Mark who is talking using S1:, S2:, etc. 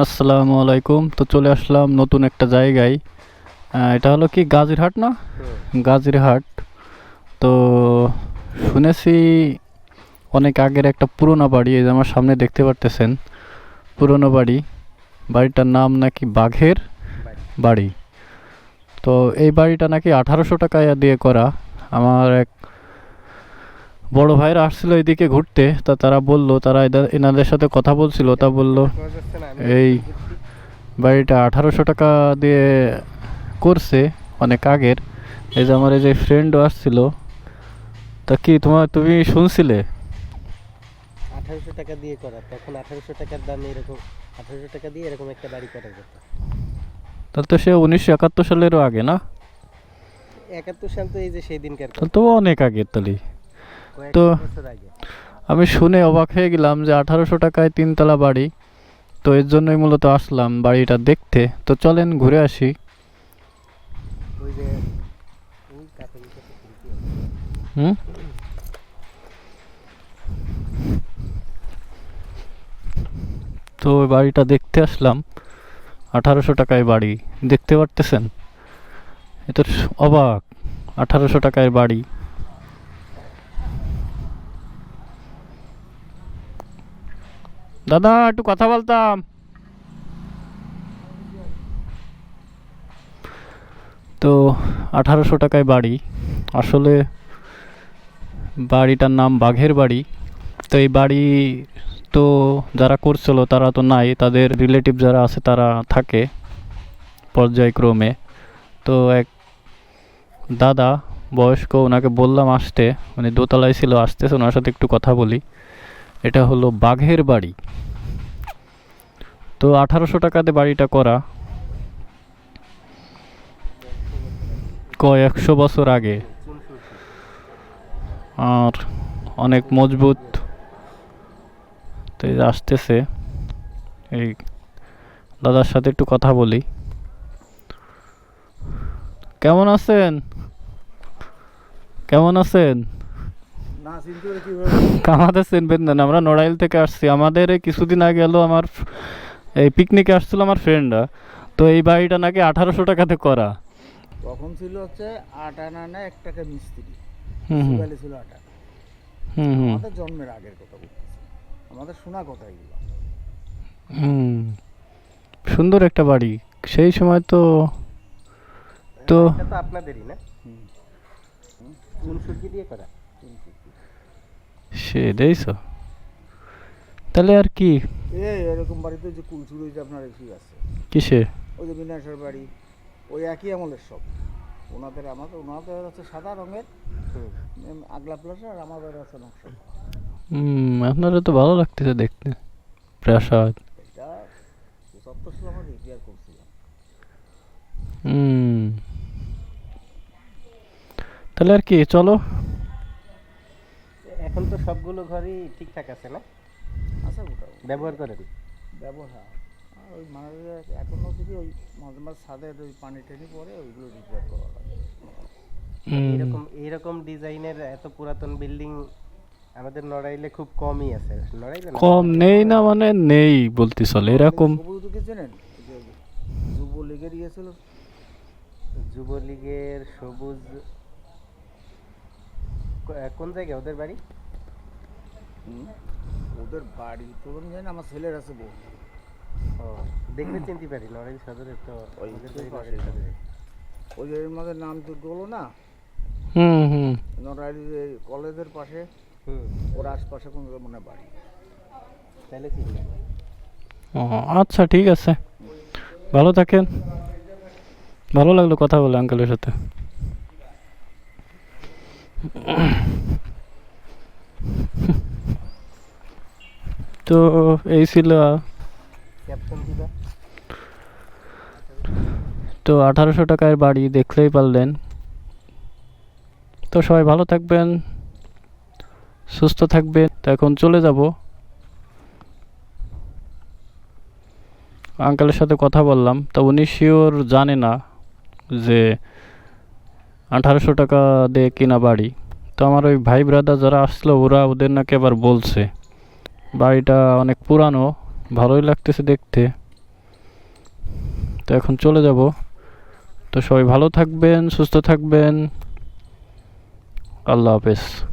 S1: আসসালামু আলাইকুম। তো চলে আসলাম নতুন একটা জায়গায়। এটা হলো কি গাজীরহাট না? গাজীরহাট। তো শুনেছি অনেক আগের একটা পুরোনো বাড়ি এই যে আমার সামনে দেখতে পারতেছেন পুরোনো বাড়ি। বাড়িটার নাম নাকি বাঘের বাড়ি। তো এই বাড়িটা নাকি আঠারোশো টাকা দিয়ে করা। আমার এক বড় ভাইরা আসছিল এদিকে ঘুরতে তা তারা বলল তারা এনাদের সাথে কথা বলছিল তা বলল এই বাড়িটা আঠারোশো টাকা দিয়ে করছে অনেক আগের। এই যে আমার এই যে ফ্রেন্ডও আসছিল তা কি তোমার তুমি শুনছিলে?
S2: আঠারোশো টাকা দিয়ে করা তখন আঠারোশো টাকার দামে এরকম আঠারোশো টাকা দিয়ে এরকম একটা বাড়ি করা যেত।
S1: তাহলে তো সে উনিশশো একাত্তর সালেরও আগে না?
S2: একাত্তর সাল তো এই যে সেই দিনকার
S1: তো অনেক আগের তাহলে। তো- আমি শুনে অবাক হয়ে গেলাম যে আঠারোশো টাকায় তিনতলা বাড়ি। তো এর জন্যই মূলত আসলাম বাড়িটা দেখতে। তো চলেন ঘুরে আসি। হুম? তো ওই বাড়িটা দেখতে আসলাম। আঠারোশো টাকায় বাড়ি। দেখতে পারতেছেন? এ তো অবাক। আঠারোশো টাকায় বাড়ি। দাদা, একটু কথা বলতাম। তো, আঠারোশো টাকায় বাড়ি। আসলে বাড়িটার নাম বাঘের বাড়ি। তো এই বাড়ি তো যারা করছিল, তারা তো নাই। তাদের রিলেটিভ যারা আছে, তারা থাকে পর্যায়ক্রমে। তো এক দাদা, বয়স্ক, ওনাকে বললাম আসতে। মানে দোতলায় ছিল, আসতেছে, ওনার সাথে একটু কথা বলি। এটা হলো বাঘের বাড়ি। তো আঠারোশো টাকাতে বাড়িটা করা। কয় একশো বছর আগে। আর অনেক মজবুত। তো আসতেছে। এই দাদার সাথে একটু কথা বলি। কেমন আছেন? কেমন আছেন? আমাদের চিনবেন না আমরা নড়াইল থেকে আসছি। আমাদের কিছুদিন আগে এলো আমার এই পিকনিকে আসছিল আমার ফ্রেন্ডরা তো এই বাড়িটা নাকি আঠারোশো টাকাতে করা।
S3: তখন ছিল হচ্ছে আট আনা না এক টাকা মিস্ত্রি।
S1: হুম
S3: ছিল আট আনা। আমাদের জন্মের আগের কথা বলতেছি। আমাদের শোনা কথা এগুলো।
S1: হুম। সুন্দর একটা বাড়ি। সেই সময় তো তো
S2: আপনাদেরই না। দিয়ে করা।
S1: সে দেইছ। তাহলে আর কি?
S3: এরকম বাড়িতে যে কুলচুর ওই যে আপনার এসি আছে।
S1: কিসে?
S3: ওই যে বিনাশের বাড়ি ওই একই আমলের সব। ওনাদের আমাদের ওনাদের হচ্ছে সাদা রঙের। আগলা প্লাসা আর আমাদের আছে নকশা।
S1: হুম আপনারা তো ভালো লাগতেছে দেখতে প্রাসাদ।
S3: এটা সালে আমরা রিপেয়ার করছিলাম
S1: হুম তাহলে আর কি চলো।
S2: এখন তো সবগুলো ঘরই ঠিকঠাক আছে না?
S3: আচ্ছা
S2: ব্যবহার করেন?
S3: ব্যবহার। আর ওই মাঝে এখনও যদি ওই মাঝে মাঝে ছাদের ওই পানি টানি পরে ওইগুলো রিপেয়ার করা লাগে
S1: হুম,
S2: এরকম এইরকম ডিজাইনের এত পুরাতন বিল্ডিং আমাদের নড়াইলে খুব কমই আছে। নড়াইলে
S1: কম নেই না মানে নেই বলতে চলে এরকম।
S3: যুবলীগের ইয়ে ছিল।
S2: যুবলীগের সবুজ কোন জায়গায়? ওদের বাড়ি?
S3: হুম, ওদের বাড়ি তো আমি জানি না, আমার ছেলের আছে বউ।
S2: ও দেখলে চিনতে পারি নড়াইল সদরের তো
S3: ওই। ওই যে আমাদের নাম তো বলো না?
S1: হুম হুম।
S3: নড়াইল যে কলেজের পাশে
S2: হুম।
S3: ওর আশপাশে কোন মনে বাড়ি।
S2: তাহলে
S1: আচ্ছা ঠিক আছে। ভালো থাকেন। ভালো লাগল কথা বলে আঙ্কেলের সাথে। তো এই ছিল তো আঠারোশো টাকার বাড়ি দেখলেই পারলেন। তো সবাই ভালো থাকবেন সুস্থ থাকবেন। তো এখন চলে যাব। আঙ্কেলের সাথে কথা বললাম তো উনি শিওর জানে না যে আঠারোশো টাকা দিয়ে কিনা বাড়ি। তো আমার ওই ভাই ব্রাদার যারা আসলো ওরা ওদের নাকি আবার বলছে। বাড়িটা অনেক পুরানো, ভালোই লাগতেছে দেখতে। তো এখন চলে যাব। তো সবাই ভালো থাকবেন, সুস্থ থাকবেন। আল্লাহ হাফেজ।